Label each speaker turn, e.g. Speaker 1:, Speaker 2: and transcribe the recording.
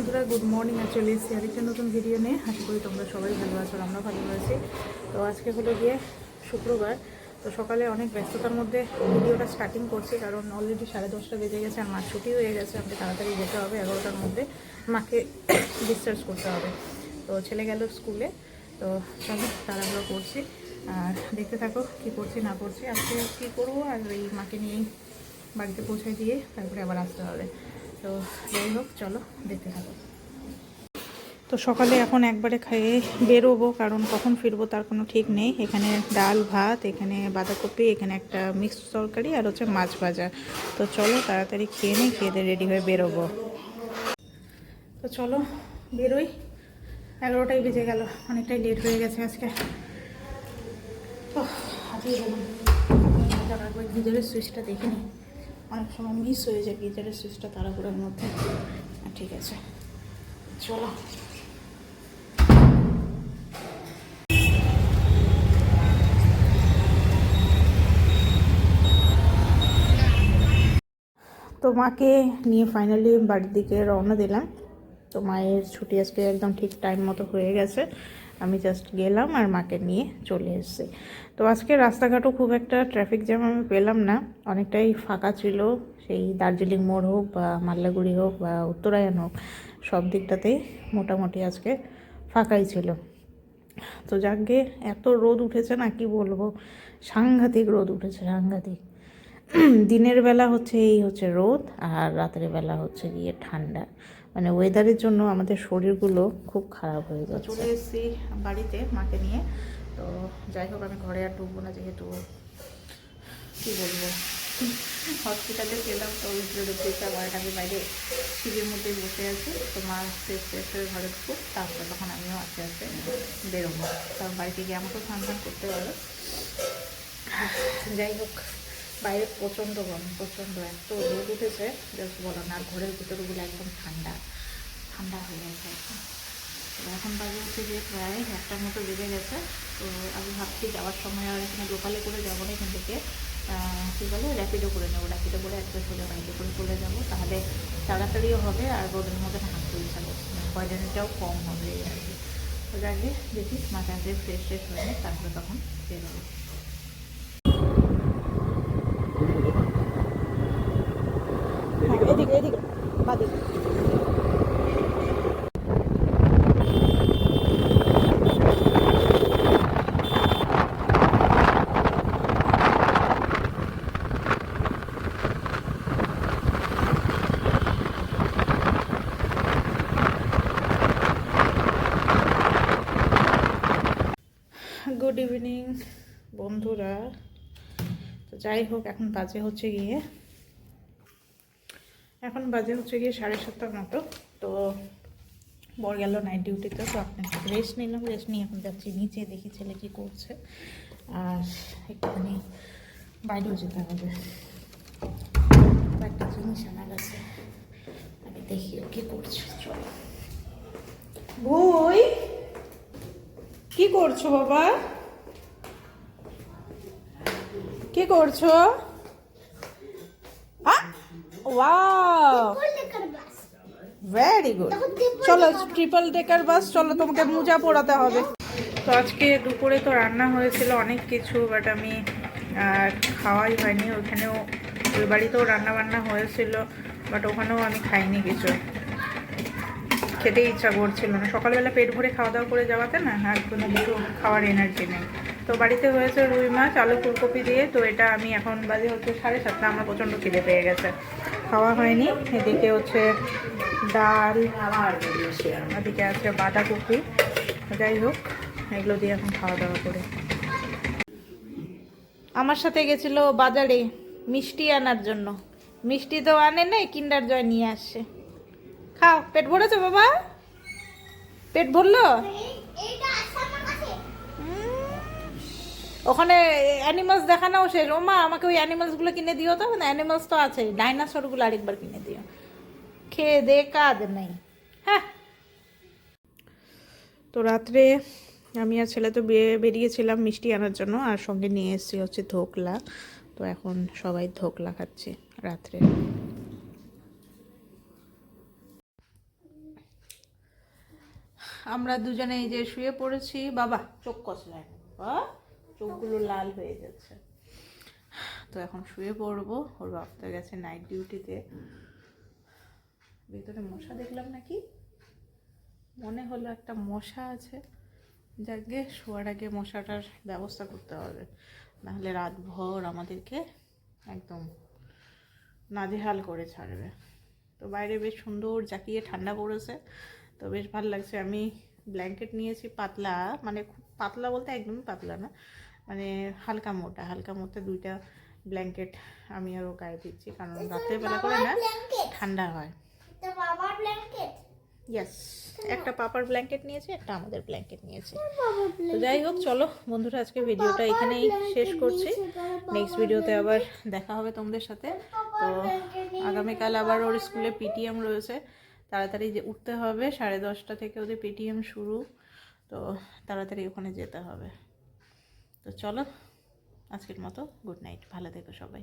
Speaker 1: বন্ধুরা good morning আর চলে এসেছি আরেকটা নতুন ভিডিও নিয়ে। আশা করি তোমরা সবাই ভালো আছো আমরা ভালো আছি। তো আজকে হলো গিয়ে শুক্রবার। তো সকালে অনেক ব্যস্ততার মধ্যে ভিডিওটা স্টার্টিং করছি, কারণ অলরেডি সাড়ে দশটা বেজে গেছে আর মার ছুটি হয়ে গেছে, আমাকে তাড়াতাড়ি যেতে হবে। এগারোটার মধ্যে মাকে ডিসচার্জ করতে হবে। তো ছেলে গেল স্কুলে তো চলো, তাড়াহুড়ো করছি। আর দেখতে থাকো কী করছি, না করছি। আজকে কী করব? আর এই মাকে নিয়েই বাড়িতে পৌঁছে দিয়ে তারপরে আবার আসতে হবে। তো যাই হোক চলো দেখতে থাকো। তো সকালে এখন একবারে খেয়ে বেরোবো কারণ কখন ফিরবো তার কোনো ঠিক নেই। এখানে ডাল ভাত এখানে বাঁধাকপি এখানে একটা মিক্সড তরকারি আর হচ্ছে মাছ ভাজা। তো চলো তাড়াতাড়ি খেয়ে নিই খেয়ে দিয়ে রেডি হয়ে বেরোবো। তো চলো বেরোই। এগারোটাই বেজে গেল অনেকটাই লেট হয়ে গেছে আজকে। ওহ, আজকে সুইচটা দেখে নিই। অনেক সময় মিস হয়ে যায় গিজারের সুইচটা তাড়াহুড়োর মধ্যে। ঠিক আছে। চলো। তো মাকে নিয়ে ফাইনালি বাড়ির দিকে রওনা দিলাম। তো মায়ের ছুটি আজকে একদম ঠিক টাইম মতো হয়ে গেছে। আমি জাস্ট গেলাম আর মাকে নিয়ে চলে এসেছি। তো আজকে রাস্তাঘাটও খুব একটা ট্রাফিক জ্যাম আমি পেলাম না। অনেকটাই ফাঁকা ছিল। সেই দার্জিলিং মোড় হোক বা মাল্লাগুড়ি হোক বা উত্তরায়ণ হোক, সব দিকটাতেই মোটামুটি আজকে ফাঁকাই ছিল। তো যাকে এত রোদ উঠেছে না, কি বলব? সাংঘাতিক রোদ উঠেছে, সাংঘাতিক। দিনের বেলা হচ্ছে এই হচ্ছে রোদ আর রাতের বেলা হচ্ছে গিয়ে ঠান্ডা। মানে ওয়েদারের জন্য আমাদের শরীরগুলো খুব খারাপ হয়ে যাচ্ছে। চলে এসেছি বাড়িতে মাকে নিয়ে। তো যাই হোক আমি ঘরে আর ঢুকবো না যেহেতু। কী বলব? হসপিটালে গেলাম তো দেখতে আবার আমি বাইরে শিবের মধ্যে বসে আছি। তো মা ফ্রেশ ফ্রেশ হয়ে ঘরে ঢুকবো তারপরে তখন আমিও আস্তে আস্তে বেরোবো। কারণ বাড়িতে গিয়ে আমাকেও স্নান করতে হবে যাই হোক বাইরে প্রচণ্ড গরম, প্রচণ্ড, এত রোদ উঠেছে জাস্ট বলো না, আর ঘরের ভিতরগুলো একদম ঠান্ডা ঠান্ডা হয়ে গেছে এখন। বাজে হচ্ছে যে প্রায় একটার মতো বেজে গেছে। তো আমি ভাবছি যাওয়ার সময় আর এখানে লোকালে করে যাব না এখান থেকে। কী বলে র্যাপিডো করে নেব র্যাপিডো করে একটা সোজা বাইকে করে চলে যাব। তাহলে তাড়াতাড়িও হবে আর রোদের মধ্যে হাঁটতে ইচ্ছা করছে কম হবে আর কি। তো যাকে দেখি মাথা ফ্রেশ ফ্রেশ হয়ে তারপরে তখন বেরোবো। এদিকে এদিকে বাদিকে গুড ইভিনিং বন্ধুরা। তো যাই হোক এখন বাজে হচ্ছে গিয়ে এখন বাজে হচ্ছে গিয়ে সাড়ে সাতটার মতো। তো বর গেল নাইট ডিউটিতে তো আপনি রেস্ট নিলাম। রেস্ট নিয়ে এখন যাচ্ছি নিচে, দেখি ছেলে কি করছে। আর একটুখানি বাইরেও যেতে হবে। একটা জিনিস আমার কাছে আমি দেখি ও কী করছে, চলো। বই? কি করছ বাবা? কি করছ? ওয়াও! ভেরি গুড চলো ট্রিপল ডেকার বাস চলো তোমাকে মোজা পরাতে হবে। তো আজকে দুপুরে তো রান্না হয়েছিল অনেক কিছু বাট আমি আর খাওয়াই হয়নি। ওখানেও ওই বাড়িতেও রান্না বান্না হয়েছিল বাট ওখানেও আমি খাইনি কিছু। খেতে ইচ্ছা করছিল না। সকালবেলা পেট ভরে খাওয়া দাওয়া করে যাওয়াতে না আর কোনো কিছু খাওয়ার এনার্জি নেই। তো বাড়িতে হয়েছে রুই মাছ আলু ফুলকপি দিয়ে তো এটা আমি এখন বাজে হচ্ছে সাড়ে সাতটা। আমার প্রচণ্ড খিদে পেয়ে গেছে। খাওয়া হয়নি। এদিকে হচ্ছে ডাল, এদিকে আছে বাঁধাকপি। যাই হোক, এগুলো দিয়ে এখন খাওয়া দাওয়া করে। আমার সাথে গেছিল বাজারে মিষ্টি আনার জন্য। মিষ্টি তো আনে নাই, কিন্ডার জয় নিয়ে আসছে খাও, পেট ভরেছো বাবা? পেট ভরলো? ওখানে অ্যানিমালস দেখানো শেষ। ও মা আমাকে ওই অ্যানিমালসগুলো কিনে দিও তো? না অ্যানিমালস তো আছে। ডাইনাসরগুলো আরেকবার কিনে দিও। খেয়ে দে কাদ নেই। হ্যাঁ। তো রাত্রে আমি আর ছেলে তো বে- বেরিয়েছিলাম মিষ্টি আনার জন্য আর সঙ্গে নিয়ে এসেছি হচ্ছে ধোকলা। তো এখন সবাই ধোকলা খাচ্ছে রাত্রে। আমরা দুজনে এই যে শুয়ে পড়েছি। বাবা চোখ কষলায় বা চোখগুলো লাল হয়ে যাচ্ছে। তো এখন শুয়ে পড়ব। ওর বাপটা গেছে নাইট ডিউটিতে ভেতরে মশা দেখলাম নাকি? মনে হলো একটা মশা আছে। যাকে শোয়ার আগে মশাটার ব্যবস্থা করতে হবে। নাহলে রাত ভর আমাদেরকে একদম নাজেহাল করে ছাড়বে। তো বাইরে বেশ সুন্দর জাকিয়ে ঠান্ডা পড়েছে। তো বেশ ভালো লাগছে। আমি ব্ল্যাঙ্কেট নিয়েছি পাতলা। মানে খুব পাতলা বলতে একদমই পাতলা না। মানে হালকা মোটা হালকা মোটা দুইটা ব্ল্যাঙ্কেট আমি আরও গায়ে দিচ্ছি কারণ রাতের বেলা করে না ঠান্ডা হয়। ইয়েস একটা পাপার ব্ল্যাঙ্কেট নিয়েছি একটা আমাদের ব্ল্যাঙ্কেট নিয়েছি। তো যাই হোক চলো বন্ধুরা আজকে ভিডিওটা এখানেই শেষ করছি। নেক্সট ভিডিওতে আবার দেখা হবে তোমাদের সাথে। তো আগামীকাল আবার ওর স্কুলে পিটিএম রয়েছে। তাড়াতাড়ি যে উঠতে হবে সাড়ে দশটা থেকে ওদের পিটিএম শুরু। তো তাড়াতাড়ি ওখানে যেতে হবে। তো চলো আজকের মতো গুড নাইট ভালো থেকো সবাই।